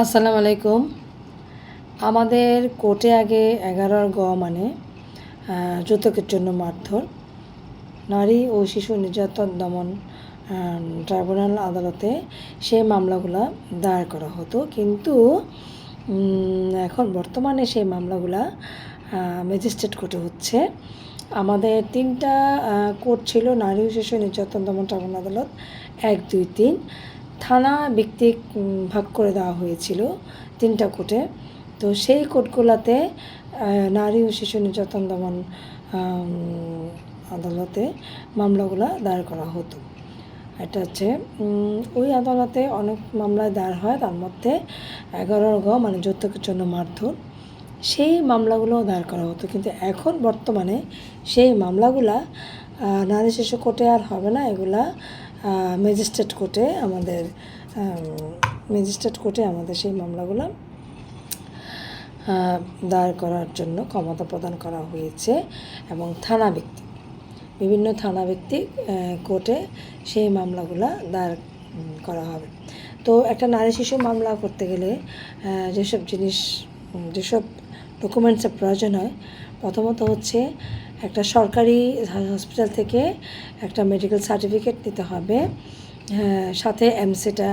আসসালামু আলাইকুম। আমাদের কোর্টে আগে এগারোর গ মানে যৌতুকের জন্য মারধর। নারী ও শিশু নির্যাতন দমন ট্রাইব্যুনাল আদালতে সেই মামলাগুলা দায়ের করা হতো। কিন্তু এখন বর্তমানে সেই মামলাগুলা ম্যাজিস্ট্রেট কোর্টে হচ্ছে। আমাদের তিনটা কোর্ট ছিল নারী ও শিশু নির্যাতন দমন ট্রাইব্যুনাল আদালত এক, দুই, তিন। থানা ভিত্তিক ভাগ করে দেওয়া হয়েছিল তিনটা কোর্টে। তো সেই কোর্টগুলোতে নারী ও শিশু নির্যাতন দমন আদালতে মামলাগুলো দায়ের করা হতো। এটা হচ্ছে ওই আদালতে অনেক মামলায় দায়ের হয়, তার মধ্যে এগারোর গ মানে যৌতুকের জন্য মারধর, সেই মামলাগুলো দায়ের করা হতো। কিন্তু এখন বর্তমানে সেই মামলাগুলা নারী শিশু কোর্টে আর হবে না, এগুলা ম্যাজিস্ট্রেট কোর্টে আমাদের ম্যাজিস্ট্রেট কোর্টে আমাদের সেই মামলাগুলো দায়ের করার জন্য ক্ষমতা প্রদান করা হয়েছে এবং থানা ভিত্তিক বিভিন্ন থানা আহ, কোর্টে সেই মামলাগুলো দায়ের করা হবে। তো একটা নারী শিশু মামলা করতে গেলে যেসব জিনিস যেসব ডকুমেন্টসের প্রয়োজন হয়। প্রথমত হচ্ছে একটা সরকারি হসপিটাল থেকে একটা মেডিকেল সার্টিফিকেট নিতে হবে। হ্যাঁ, সাথে এমসিটা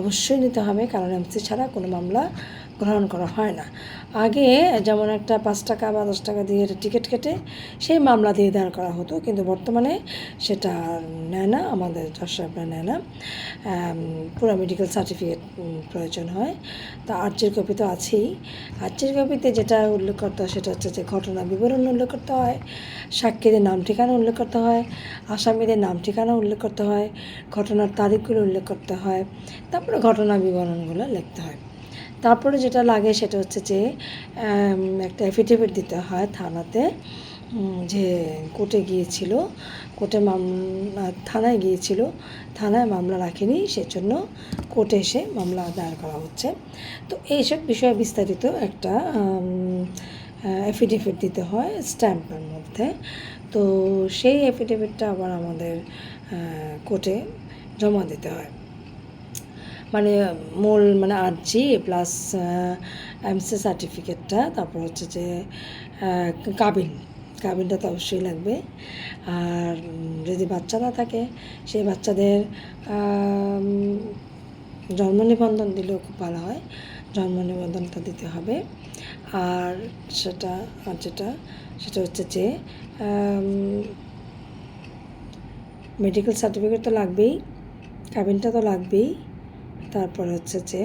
অবশ্যই নিতে হবে কারণ এমসি ছাড়া কোনো মামলা গ্রহণ করা হয় না। আগে যেমন একটা পাঁচ টাকা বা দশ টাকা দিয়ে টিকিট কেটে সেই মামলা দিয়ে দাঁড় করা হতো, কিন্তু বর্তমানে সেটা নেয় না, আমাদের দর্শকরা নেয় না। পুরো মেডিকেল সার্টিফিকেট প্রয়োজন হয়। তা আর্চির কপি তো আছেই। আর্চির কপিতে যেটা উল্লেখ করতে হয় সেটা হচ্ছে যে ঘটনা বিবরণ উল্লেখ করতে হয়, সাক্ষীদের নাম ঠিকানা উল্লেখ করতে হয়, আসামিদের নাম ঠিকানা উল্লেখ করতে হয়, ঘটনার তারিখগুলো উল্লেখ করতে হয়, তারপরে ঘটনা বিবরণগুলো লিখতে হয়। তারপরে যেটা লাগে সেটা হচ্ছে যে একটা অ্যাফিডেভিট দিতে হয় থানাতে যে কোর্টে গিয়েছিল, কোর্টে মামলা, থানায় গিয়েছিল, থানায় মামলা রাখেনি, সেজন্য কোর্টে এসে মামলা দায়ের করা হচ্ছে। তো এইসব বিষয়ে বিস্তারিত একটা অ্যাফিডেভিট দিতে হয় স্ট্যাম্পের মধ্যে। তো সেই অ্যাফিডেভিটটা আবার আমাদের কোর্টে জমা দিতে হয়। মানে মূল মানে আর্জি প্লাস এমসি সার্টিফিকেটটা তারপর হচ্ছে যে কাবিন। কাবিনটা তো অবশ্যই লাগবে। আর যদি বাচ্চা না থাকে, সেই বাচ্চাদের জন্ম নিবন্ধন দিলেও খুব ভালো হয়। জন্ম নিবন্ধনটা দিতে হবে। আর সেটা, আর যেটা, সেটা হচ্ছে যে মেডিকেল সার্টিফিকেট তো লাগবেই, কাবিনটা তো লাগবেই। তারপর হচ্ছে যে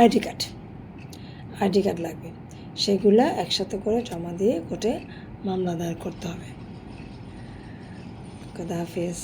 আইডি কার্ড। আইডি কার্ড লাগবে। সেগুলো একসাথে করে জমা দিয়ে কোর্টে মামলা দায়ের করতে হবে। খোদা হাফিজ।